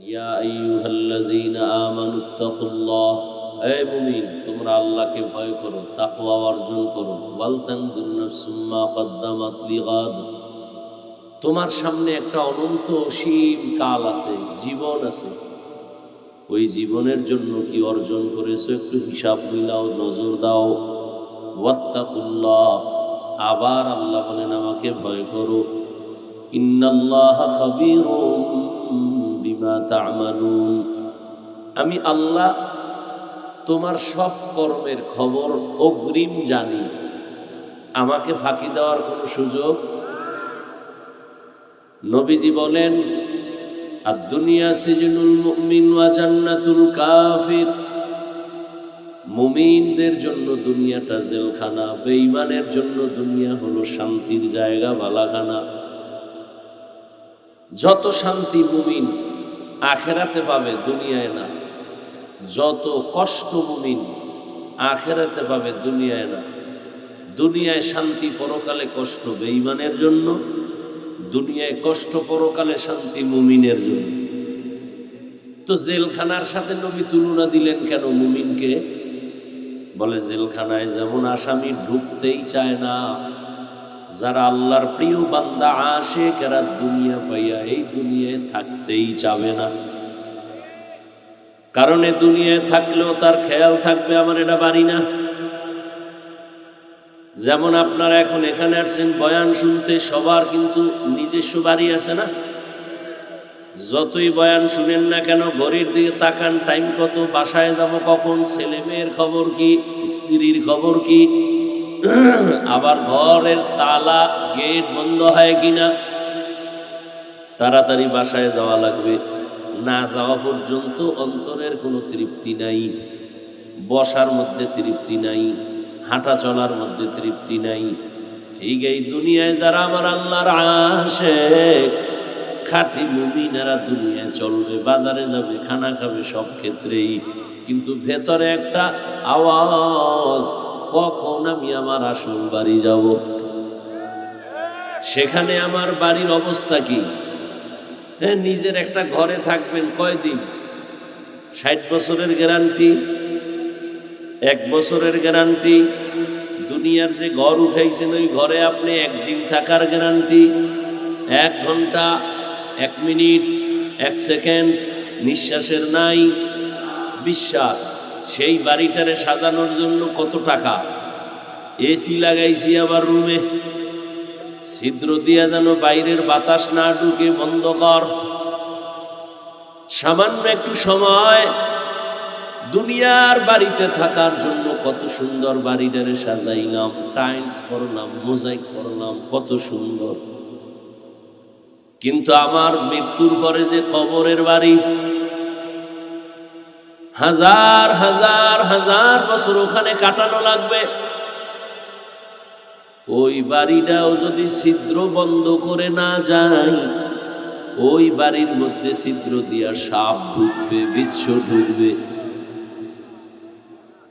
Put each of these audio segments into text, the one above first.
ইয়া আইয়ুহাল্লাযীনা আমানুত্তাকুল্লাহ হে মুমিন, তোমরা আল্লাহকে ভয় করো, তাকওয়া অর্জন করো। ওয়াল তোমার সামনে একটা অনন্ত অসীম কাল আছে, জীবন আছে। ওই জীবনের জন্য কি অর্জন করেছ একটু হিসাব মিলাও, নজর দাও। ওয়াত্তাকুল্লাহ, আবার আল্লাহ বলেন আমাকে ভয় করো। ইন্নাল্লাহ খাবীরুম। আমি আল্লাহ তোমার সব কর্মের খবর অগ্রিম জানি। আমাকে ফাঁকি দেওয়ার কোনো সুযোগ? নবীজি বলেন আর দুনিয়া সিজনুল মুমিন ওয়া জান্নাতুল কাফির। মুমিনদের জন্য দুনিয়াটা জেলখানা, বেঈমানের জন্য দুনিয়া হলো শান্তির জায়গা, বালাখানা। যত শান্তি মুমিন আখেরাতে পাবে দুনিয়ায় না। যত কষ্ট মুমিন আখেরাতে পাবে দুনিয়ায় না। দুনিয়ায় শান্তি পরকালে কষ্ট বেঈমানের জন্য, দুনিয়ায় কষ্ট পরকালে শান্তি মুমিনের জন্য। তো জেলখানার সাথে নবী তুলনা দিলেন কেন মুমিনকে? বলে, জেলখানায় যেমন আসামি ঢুকতেই চায় না যারা আল্লাহর প্রিয় বান্দা আসে কেরা দুনিয়া পাইয়া এই দুনিয়ায় থাকতেই চাবে না। কারণ দুনিয়ায় থাকলেও তার খেয়াল থাকবে, আমার এটা বাড়ি না। যেমন আপনারা এখন এখানে আসছেন, বয়ান শুনতে সবার কিন্তু নিজস্ব বাড়ি আছে না? যতই বয়ান শুনেন না কেন, ঘড়ির দিকে তাকান, টাইম কত, বাসায় যাব কখন, ছেলে মেয়ের খবর কি, স্ত্রীর খবর কি আবার ঘরের তালা, গেট বন্ধ হয় কিনা? তাড়াতাড়ি বাসায় যাওয়া লাগবে। না যাওয়া পর্যন্ত অন্তরের কোনো তৃপ্তি নাই। বসার মধ্যে তৃপ্তি নাই। হাঁটা চলার মধ্যে তৃপ্তি নাই। ঠিক এই দুনিয়ায় যারা আমার আল্লাহর আসে খাঁটি মুমিনেরা দুনিয়ায় চলবে, বাজারে যাবে, খানা খাবে সব ক্ষেত্রেই। কিন্তু ভেতরে একটা আওয়াজ কখন আমি আমার আসল বাড়ি যাব? সেখানে আমার বাড়ির অবস্থা কি? হ্যাঁ নিজের একটা ঘরে থাকবেন কয়দিন? ষাট বছরের গ্যারান্টি? এক বছরের গ্যারান্টি? দুনিয়ার যে ঘর উঠাইছেন ওই ঘরে আপনি একদিন থাকার গ্যারান্টি? এক ঘণ্টা, এক মিনিট, এক সেকেন্ড, নিঃশ্বাসের নাই? বিশ্বাস। সেই বাড়িটারে সাজানোর জন্য কত টাকা? এসি লাগাইছি আবার রুমে। ছিদ্র দিয়া যেন বাইরের বাতাস না ঢুকে বন্ধ কর। সামান্য একটু সময়। দুনিয়ার বাড়িতে থাকার জন্য কত সুন্দর বাড়িটারে সাজাইলাম, টাইলস করলাম, মোজাইক করলাম, কত সুন্দর। কিন্তু আমার মৃত্যুর পরে যে কবরের বাড়ি হাজার হাজার হাজার বছর ওখানে কাটানো লাগবে। ওই বাড়িটাও যদি ছিদ্র বন্ধ করে না যায়, ওই বাড়ির মধ্যে ছিদ্র দিয়া সাপ ঢুকবে, বিচ্ছ ঢুকবে।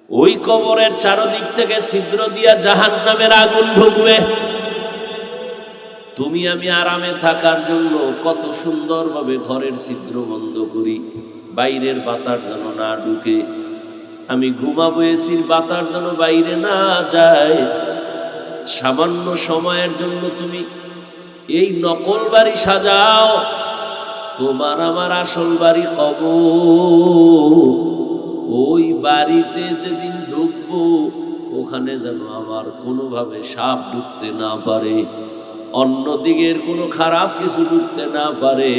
ওই কবরের চারদিক থেকে ছিদ্র দিয়া জাহান নামের আগুন ঢুকবে। তুমি আমি আরামে থাকার জন্য কত সুন্দরভাবে ঘরের ছিদ্র বন্ধ করি। বাইরের বাতাস যেন না ঢুকে। আমি ঘুমাবো এসির বাতাস যেন বাইরে না যায়। সামান্য সময়ের জন্য তুমি এই নকল বাড়ি সাজাও। তোমার আমার আসল বাড়ি কব ওই বাড়িতে যেদিন ঢুকবো, ওখানে যেন আমার কোনোভাবে সাপ ঢুকতে না পারে। অন্য দিকের কোনো খারাপ কিছু ঢুকতে না পারে।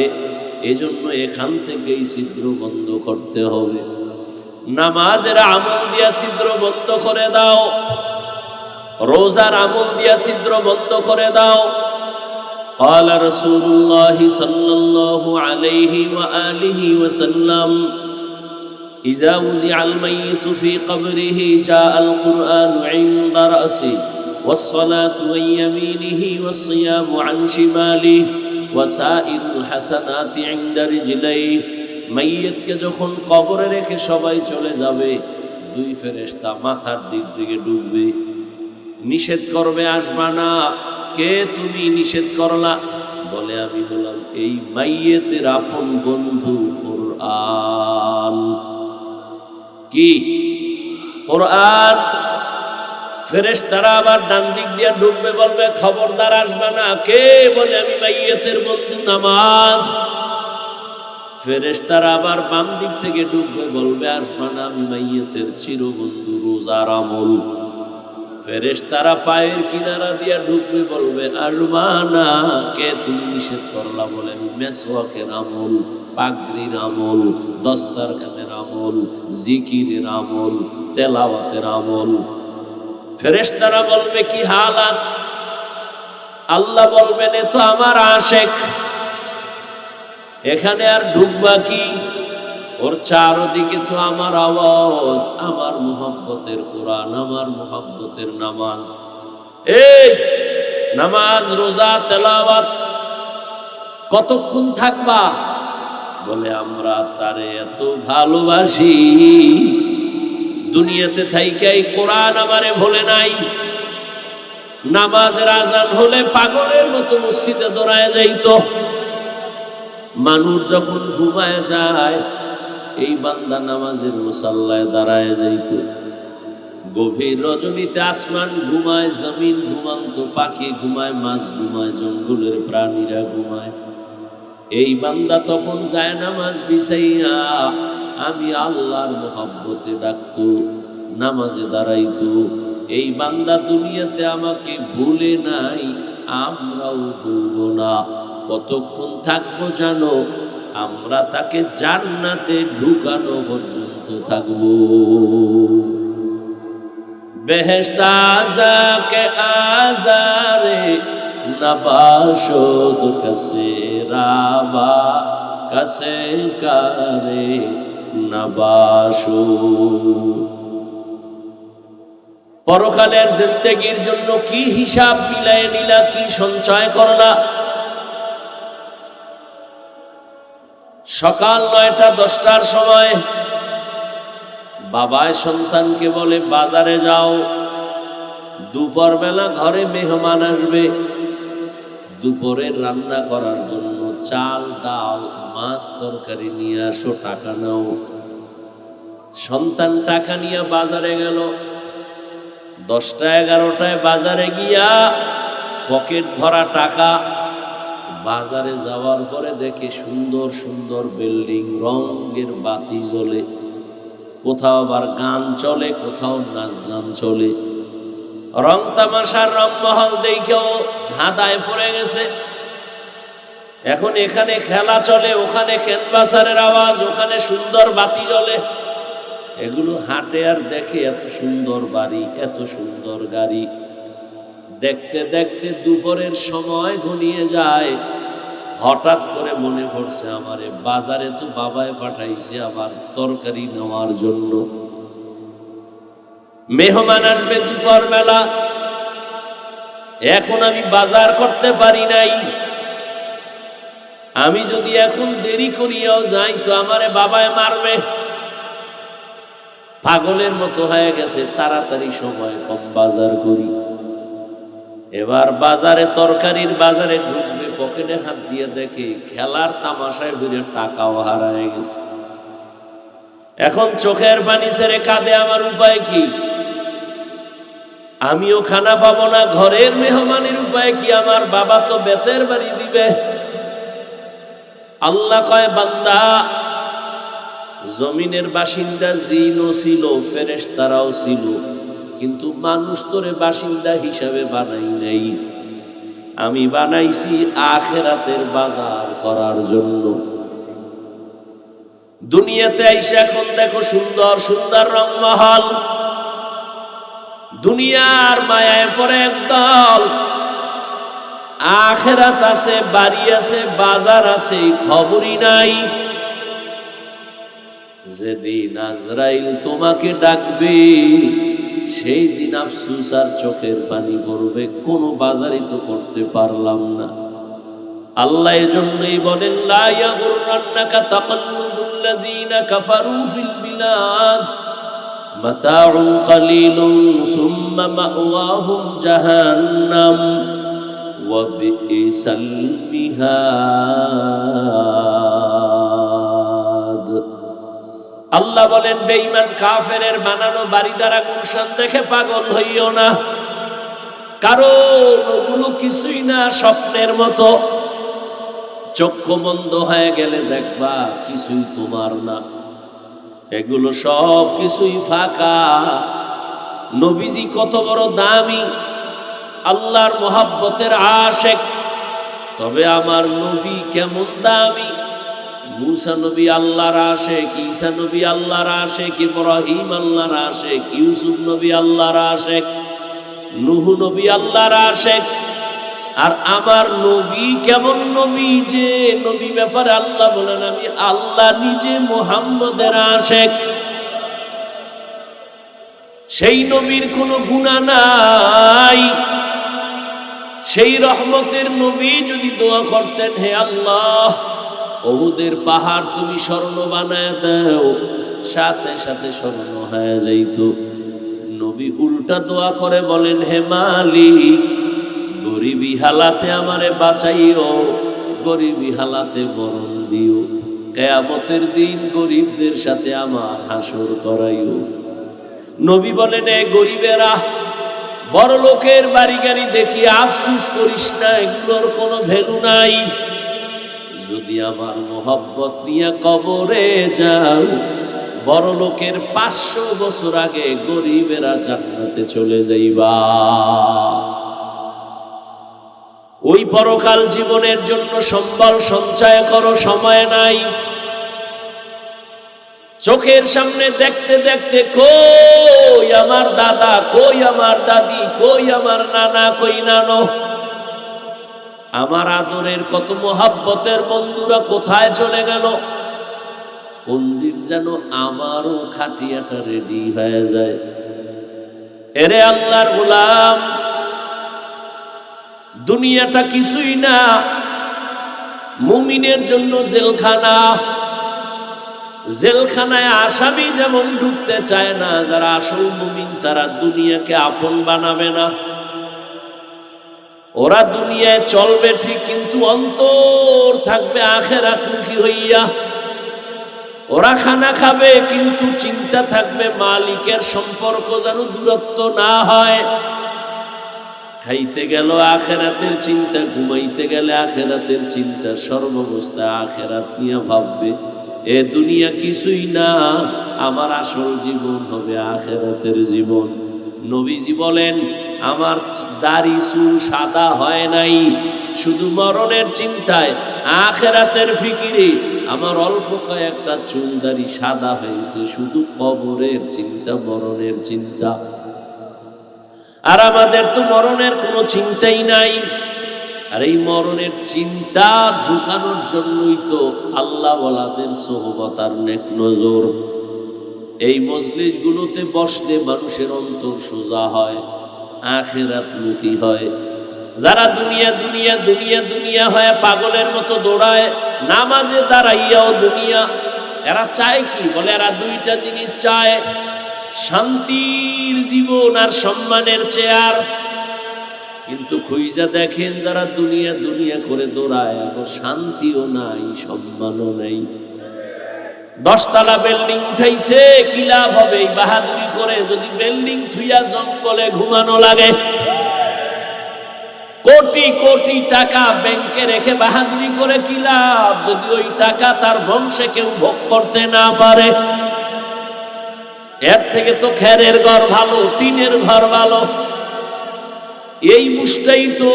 এজন্য এখান থেকেই ছিদ্র বন্ধ করতে হবে নামাজের আমল দিয়া ছিদ্র বন্ধ করে দাও রোজার আমল দিয়া ছিদ্র বন্ধ করে দাও قال رسول الله صلى الله عليه وآله وسلم إذا وزع الميت في قبره جاء القرآن عند رأسه والصلاة عن يمينه والصيام عن شماله ওয়াসাইরুল হাসানাতি ইনদা রিজলাই মাইয়িতকে যখন কবরে রেখে সবাই চলে যাবে, দুই ফেরেশতা মাথার দিক থেকে ডুববে। নিষেধ করবে, আসবা না। কে তুমি নিষেধ করলা? বলে আমি বললাম, এই মাইয়েতের আপন বন্ধু কোরআন। কি? কোরআন? ফেরেশতারা আবার ডান দিক দিয়ে ঢুকবে, বলবে, খবরদার আসবে না। কে বলে আমি মাইয়েতের বন্ধু নামাজ? ফেরেশতারা আবার বাম দিক থেকে ঢুকবে, বলবে, আসবে না, আমি মাইয়েতের চিরবন্ধু রোজার আমল। ফেরেশতারা পায়ের কিনারা দিয়া ঢুকবে, বলবে, আসবা কে তুমি নিষেধ করলা? বলে আমি মেসওয়াকের আমল, পাগড়ির আমল, দস্তারখানের আমল, জিকিরের আমল, তেলাওয়াতের আমল। ফেরেশতারা বলবে, কি হালাত? আল্লাহ বলবেন, এ তো আমার আশেক। এখানে আর ঢুকবা কি? ওর চারদিকে তো আমার আওয়াজ, আমার মোহাব্বতের কোরআন, আমার মোহাব্বতের নামাজ। এই, নামাজ, রোজা, তেলাওয়াত, কতক্ষণ থাকবা? বলে, আমরা তারে এত ভালোবাসি। দুনিয়াতে থাইকাই কোরআন আমারে ভোলে নাই। নামাজের আজান হলে পাগলের মতো মসজিদে দৌড়ায় যাইতো। মানুষ যখন ঘুমায় যায়, এই বান্দা নামাজের মুসাল্লায় দাঁড়ায় যাইত। গভীর রজনীতে আসমান ঘুমায়, জমিন ঘুমান্ত, পাখি ঘুমায়, মাছ ঘুমায়, জঙ্গলের প্রাণীরা ঘুমায়। এই বান্দা তখন যায় নামাজ বিছাইয়া আমি আল্লাহর মোহাব্বতে ডাকত, নামাজে দাঁড়াইতো। এই বান্দা দুনিয়াতে আমাকে ভুলে নাই, আমরাও ভুলবো না। কতক্ষণ থাকব জানো? আমরা তাকে জান্নাতে ঢুকানো পর্যন্ত থাকব। বেহেস্তাজাকে আজারে, নবাসদ কসে রাবা কসে কারে। পরকালের জিন্দেগির জন্য কি হিসাব মিলায় নিলা, কি সঞ্চয় করলা? সকাল নয়টা, দশটার সময় বাবায় সন্তানকে বলে, বাজারে যাও। দুপুর বেলা ঘরে মেহমান আসবে। দুপুরের রান্না করার জন্য চাল, ডাল, মাছ তরকারি নিয়ে আসো, টাকা নাও। সন্তান টাকা নিয়ে বাজারে গেল। দশটা, এগারোটায় বাজারে গিয়া পকেট ভরা টাকা। বাজারে যাওয়ার পরে দেখে সুন্দর সুন্দর বিল্ডিং, রঙের বাতি জ্বলে। কোথাও আবার গান চলে, কোথাও নাচ গান চলে। রং তামাশার রং মহল দেখেও ধাঁধায় পড়ে গেছে। এখন এখানে খেলা চলে, ওখানে ক্যানভাসারের আওয়াজ, ওখানে সুন্দর বাতি জ্বলে। এগুলো হাটে আর দেখে এত সুন্দর বাড়ি, এত সুন্দর গাড়ি। দেখতে দেখতে দুপুরের সময় ঘনিয়ে যায়। হঠাৎ করে মনে পড়ছে আমারে, বাজারে তো বাবায় পাঠাইছে আমার তরকারি নেওয়ার জন্য। মেহমান আসবে দুপুর বেলা। এখন আমি বাজার করতে পারি নাই। আমি যদি এখন দেরি করিয়াও যাই, তো আমারে বাবায় মারবে। পাগলের মতো হয়ে গেছে, তাড়াতাড়ি সময় কম বাজার করি। এবার বাজারে তরকারির বাজারে ঢুকবে, পকেটে হাত দিয়ে দেখে খেলার তামাশায় ঘুরে টাকাও হারায় গেছে। এখন চোখের পানি ছেড়ে কাঁদে, আমার উপায় কি? আমিও খানা পাবো না, ঘরের মেহমানের উপায় কি? আমার বাবা তো বেতের বাড়ি দিবে। আল্লাহ কয়, বান্দা, জমিনের বাসিন্দা জিনও ছিল ফেরেশ তারাও ছিল, কিন্তু মানুষ তোরে বাসিন্দা হিসাবে বানাই নাই। আমি বানাইছি আখেরাতের বাজার করার জন্য। দুনিয়াতে আইসে এখন দেখো সুন্দর সুন্দর রং রংমহল। দুনিয়ার মায়ায় পরে একদল আখেরাত আছে, বাড়ি আছে, বাজার আছে, খবরই নাই। যেদিন আজরাইল তোমাকে ডাকবে, সেই দিন আফসুস আর চোখের পানি পড়বে, কোনো বাজারই তো করতে পারলাম না। আল্লাহ এজন্যই বলেন, লা ইয়াগুররান্নাকা তাকাল্লুবুল্লাযীনা কাফারু ফিল বিলাদ, মাতাউন কালিলুন সুম্মা মাওয়াহুম জাহান্নাম, ওয়া বিইসাল মিহাদ। আল্লাহ বলেন, বেঈমান কাফেরের বানানো বাড়ি দ্বারা গুলশান দেখে পাগল হইও না। কারণ ওগুলো কিছুই না স্বপ্নের মতো। চক্ষু বন্ধ হয়ে গেলে দেখবা কিছুই তোমার না। এগুলো সব কিছুই ফাঁকা। নবীজি কত বড় দামি, আল্লাহর মোহাব্বতের আশেক। তবে আমার নবী কেমন দামি। মুসা নবী আল্লাহর আশেক, ঈসা নবী আল্লাহর আশেক, ইব্রাহিম আল্লাহর আশেক, ইউসুফ নবী আল্লাহর আশেক, নুহু নবী আল্লাহর আশেক। আর আমার নবী কেমন নবী যে নবী ব্যাপারে আল্লাহ বলেন, আমি আল্লাহ নিজে মোহাম্মদের আশেক। সেই নবীর কোনো গুণা নাই। সেই রহমতের নবী যদি দোয়া করতেন, হে আল্লাহ, ওহুদের পাহাড় তুমি স্বর্ণ বানায় দাও, সাথে সাথে স্বর্ণ হয়ে যাইত। নবী উল্টা দোয়া করে বলেন, হে মালিক গরিবী হালাতে আমারে বাঁচাইও, গরিবী হালাতে মরণ দিও। কেয়ামতের দিন গরিবদের সাথে আমার হাসর করাইও। নবী বলেন, এ গরিবেরা, বড় লোকের বাড়ি গাড়ি দেখি আফসুস করিস না, এগুলোর কোনো ভ্যালু নাই। যদি আমার মোহব্বত নিয়ে কবরে যাও, বড় লোকের পাঁচশো বছর আগে গরিবেরা জান্নাতে চলে যাইবা। ওই পরকাল জীবনের জন্য সম্বল সঞ্চয় করো, সময় নাই। চোখের সামনে দেখতে দেখতে, কই আমার দাদা, কই আমার দাদি, কই আমার নানা, কই নানো? আমার আদরের কত মোহাব্বতের বন্ধুরা কোথায় চলে গেল? কোন দিন যেন আমারও খাটিয়াটা রেডি হয়ে যায়। এরে আল্লাহর গোলাম দুনিয়াটা কিছুই না। মুমিনের জন্য জেলখানা। জেলখানায় আসামি যেমন ঢুকতে চায় না, যারা আসল মুমিন, তারা দুনিয়াকে আপন বানাবে না। ওরা দুনিয়ায় চলবে ঠিক, কিন্তু অন্তর থাকবে আখেরাতমুখী হইয়া। ওরা খানা খাবে, কিন্তু চিন্তা থাকবে মালিকের সম্পর্ক যেন দূরত্ব না হয়। খাইতে গেল আখেরাতের চিন্তা, ঘুমাইতে গেলে আখেরাতের চিন্তা, সর্বাবস্থা আখেরাত নিয়ে ভাববে, এ দুনিয়া কিছুই না, আমার আসল জীবন হবে আখেরাতের জীবন। নবীজি বলেন, আমার দাড়ি, চুল সাদা হয় নাই, শুধু মরণের চিন্তায়, আখেরাতের ফিকিরে, আমার অল্প কয়েকটা চুল দাড়ি সাদা হয়েছে, শুধু কবরের চিন্তা, মরণের চিন্তা। আর আমাদের তো মরণের কোনো চিন্তাই নাই। আর এই মরণের চিন্তা ঢুকানোর জন্যই তো আল্লাহ ওয়ালাদের সোহবতার নেক নজর। এই মজলিসগুলোতে বসলে মানুষের অন্তর সোজা হয়, আখেরাত মুখী হয়। যারা দুনিয়া দুনিয়া দুনিয়া দুনিয়া হয় পাগলের মতো দৌড়ায়, নামাজে দাঁড়াইয়াও দুনিয়া। এরা চায় কি? বলে এরা দুইটা জিনিস চায় শান্তির জীবন আর সম্মানের চেয়ার। কিন্তু খুইজা দেখেন যারা দুনিয়া দুনিয়া করে দৌড়ায় শান্তিও নাই, সম্মানও নেই। দশতলা বিল্ডিং উঠাইছে, কি লাভ হবে? বাহাদুরি করে যদি বিল্ডিং থুইয়া জঙ্গলে ঘুমানো লাগে। কোটি কোটি টাকা ব্যাংকে রেখে বাহাদুরি করে কি লাভ? যদি ওই টাকা তার বংশে কেউ ভোগ করতে না পারে। এর থেকে তো খেরের ঘর ভালো, টিনের ঘর ভালো। এই মুষ্টাই তো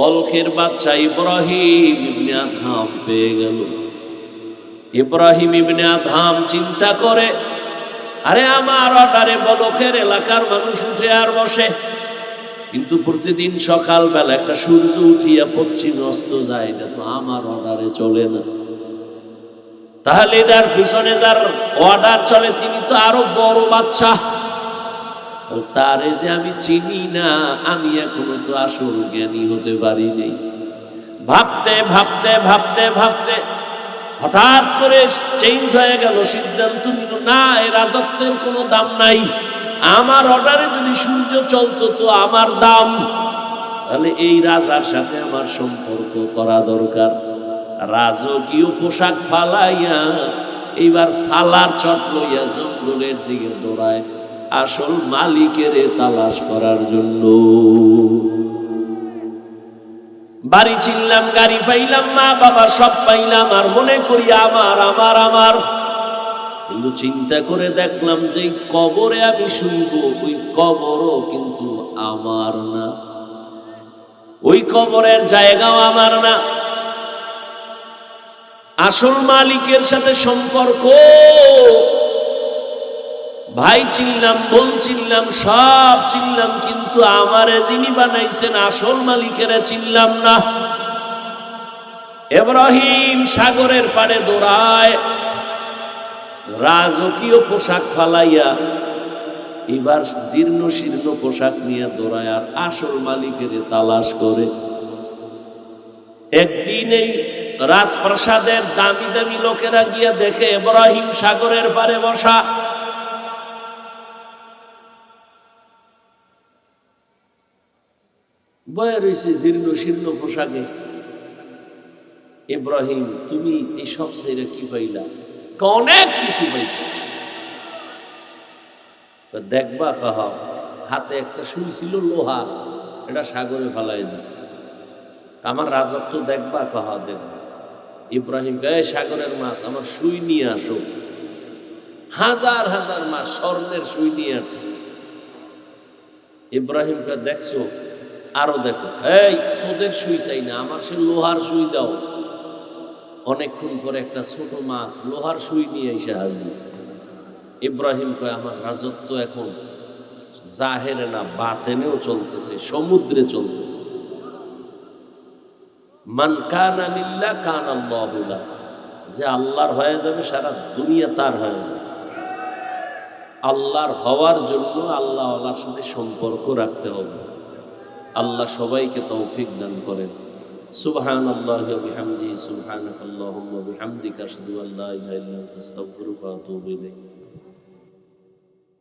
বলখের বাচ্চা ইব্রাহিম ইবনে আধাম পেয়ে গেল। ইব্রাহিম ইবনে আধাম চিন্তা করে, আরে আমার অর্ডারে বলখের এলাকার মানুষ উঠে আর বসে। কিন্তু প্রতিদিন সকালবেলা একটা সূর্য উঠিয়া পশ্চিম অস্ত যায় না তো আমার অর্ডারে চলে না। তাহলে এটার পিছনে যার অর্ডার চলে, তিনি তো আরও বড় বাচ্চা তারে যে আমি চিনি না, আমি এখনও তো আসল জ্ঞানী হতে পারি নেই। ভাবতে ভাবতে ভাবতে ভাবতে হঠাৎ করে চেঞ্জ হয়ে গেল, সিদ্ধান্ত নিল, না, এ রাজত্বের কোনো দাম নাই। আমার অর্ডারে যদি সূর্য চলতো, তো আমার দাম। তাহলে এই রাজার সাথে আমার সম্পর্ক করা দরকার। রাজকীয় পোশাক ফালাইয়া এইবার সালার চট লইয়া জঙ্গলের দিকে দৌড়ায় আসল মালিকের তালাশ করার জন্য। বাড়ি চিনলাম, গাড়ি পাইলাম, মা বাবা সব পাইলাম, আর মনে করি আমার আমার আমার। কিন্তু চিন্তা করে দেখলাম যে কবরে আমি শুইব, ওই কবরও কিন্তু আমার না। ওই কবরের জায়গাও আমার না। আসল মালিকের সাথে সম্পর্ক। ভাই চিনলাম, বোন চিনলাম, সব চিনলাম, কিন্তু আমারে যিনি বানাইছেন আসল মালিকেরা চিনলাম না। এব্রাহিম সাগরের পাড়ে দৌড়ায়, রাজকীয় পোশাক ফালাইয়া, এবার জীর্ণ শীর্ণ পোশাক নিয়ে দৌড়ায় আর আসল মালিকের তালাশ করে। একদিন এই রাজপ্রাসাদের দামি দামি লোকেরা গিয়া দেখে এব্রাহিম সাগরের পারে বসা। বয়ে রয়েছে জীর্ণ শীর্ণ পোশাকে। ইব্রাহিম, তুমি এই সব সাইরা কি পাইলা? অনেক কিছু পাইছি। দেখবা কাহা, হাতে একটা সুই ছিল লোহা, এটা সাগরে ফালাই দিছে। আমার রাজত্ব দেখবা কাহা, দেখবা। ইব্রাহিম গায়ে সাগরের মাছ, আমার সুই নিয়ে আসো। হাজার হাজার মাছ, স্বর্ণের সুই নিয়ে আসছে। ইব্রাহিমকে দেখছ? আরও দেখো। এই, তোদের সুই চাই না, আমার সে লোহার সুই দাও। অনেকক্ষণ পরে একটা ছোট মাছ লোহার সুই নিয়ে এসে হাজির। ইব্রাহিম কয়, আমার রাজত্ব এখন জাহেরে না, বাতেনেও চলতেছে, সমুদ্রে চলতেছে। মান কানা লিল্লাহ কান আল্লাহ যে আল্লাহর হয়ে যাবে, সারা দুনিয়া তার হয়ে যাবে। আল্লাহর হওয়ার জন্য আল্লাহ আল্লাহর সাথে সম্পর্ক রাখতে হবে। আল্লাহ সবাইকে তৌফিক দান করেন। সুবহান আল্লাহ বিহামদি সুবহানাক আল্লাহুম্মা বিহামদিকা, আশহাদু আল্লা ইলাহা ইল্লা আনতা, আস্তাগফিরুকা ওয়া আতুবু ইলাইক।